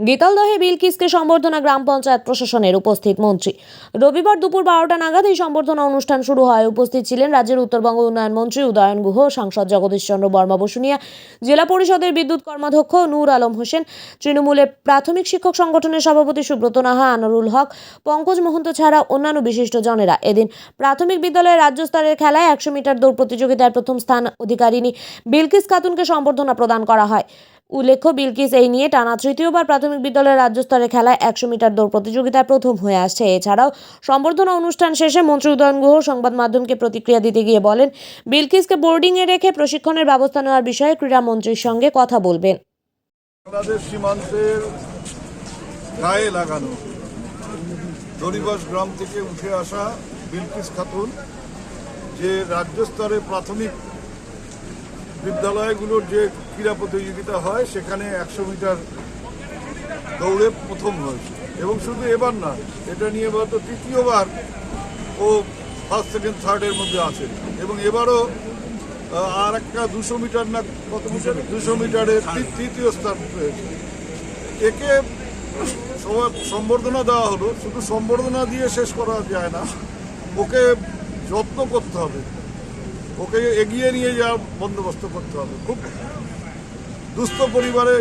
গীতালদহে বিলকিসকে সম্বর্ধনা গ্রাম পঞ্চায়েত প্রশাসনের উপস্থিত মন্ত্রী। রবিবার দুপুর বারোটা নাগাদ এই সম্বর্ধনা অনুষ্ঠান শুরু হয়। উপস্থিত ছিলেন রাজ্যের উত্তরবঙ্গ উন্নয়ন মন্ত্রী উদয়ন গুহ, সাংসদ জগদীশ চন্দ্র বর্মা বসুনিয়া, জেলা পরিষদের বিদ্যুৎ কর্মাধ্যক্ষ নূর আলম হোসেন, তৃণমূলের প্রাথমিক শিক্ষক সংগঠনের সভাপতি সুব্রত নাহা আনোরুল হক, পঙ্কজ মহন্ত ছাড়া অন্যান্য বিশিষ্ট জনেরা। এদিন প্রাথমিক বিদ্যালয়ের রাজ্য স্তরের খেলায় একশো মিটার দৌড় প্রতিযোগিতায় প্রথম স্থান অধিকারিণী বিলকিস খাতুনকে সম্বর্ধনা প্রদান করা হয়। উল্লেখ্য, বিলকিস এই নিয়ে টানা তৃতীয়বার প্রাথমিক বিদ্যালয়ের রাজ্য স্তরের খেলায় একশো মিটার দৌড় প্রতিযোগিতায় প্রথম হয়ে আসছে। এছাড়াও সম্বর্ধনা অনুষ্ঠান শেষে মন্ত্রী উদয়ন গুহ সংবাদ মাধ্যমকে প্রতিক্রিয়া দিতে গিয়ে বলেন, বিলকিসকে বোর্ডিংয়ে রেখে প্রশিক্ষণের ব্যবস্থা নেওয়ার বিষয়ে ক্রীড়ামন্ত্রীর সঙ্গে কথা বলবেন। বাংলাদেশ সীমান্তের গায়ে লাগানো দরিবাস গ্রাম থেকে উঠে আসা বিলকিস খাতুন, যে রাজ্য স্তরে প্রাথমিক বিদ্যালয়গুলোর যে ক্রীড়া প্রতিযোগিতা হয় সেখানে একশো মিটার দৌড়ে প্রথম হয়েছে এবং শুধু এবার না এটা নিয়ে হয়তো তৃতীয়বার ও ফার্স্ট সেকেন্ড থার্ডের মধ্যে আছে। এবং এবারও আর একটা দুশো মিটার না কত মিটার? দুশো মিটারে। তৃ- তৃতীয় স্থান পেয়েছে। একে সম্বর্ধনা দেওয়া হলো। শুধু সম্বর্ধনা দিয়ে শেষ করা যায় না ওকে যত্ন করতে হবে। ওকে এগিয়ে নিয়ে যাওয়ার বন্দোবস্ত করতে হবে। খুব দুস্থ পরিবারে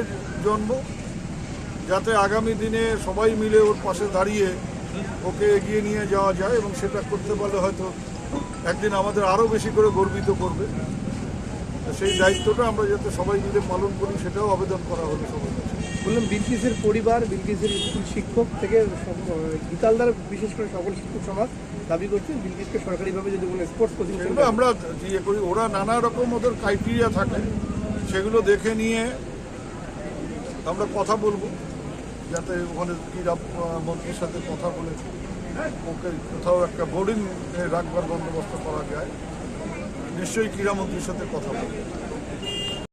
জন্ম, যাতে আগামী দিনে সবাই মিলে ওর পাশে দাঁড়িয়ে ওকে এগিয়ে নিয়ে যাওয়া যায় এবং সেটা করতে পারলে হয়তো একদিন আমাদের আরও বেশি করে গর্বিত করবে। সেই দায়িত্বটা আমরা যাতে সবাই মিলে পালন করি, সেটাও আবেদন করা হলো সবার কাছে। বললাম বিলকিসের পরিবার বিলকিসের স্কুল শিক্ষক থেকে গীতালদার বিশেষ করে সকল শিক্ষক সমাজ দাবি করছেন বিলকিসকে সরকারিভাবে যদি কোনো স্পোর্টস কোচিং সেগুলো আমরা ইয়ে করি ওরা নানা রকম ওদের ক্রাইটেরিয়া থাকে। সেগুলো দেখে নিয়ে আমরা কথা বলব যাতে ওখানে ক্রীড়া মন্ত্রীর সাথে কথা বলে ওকে কোথাও একটা বোর্ডিং রাখবার বন্দোবস্ত করা যায়। নিশ্চয়ই ক্রীড়ামন্ত্রীর সাথে কথা বলব।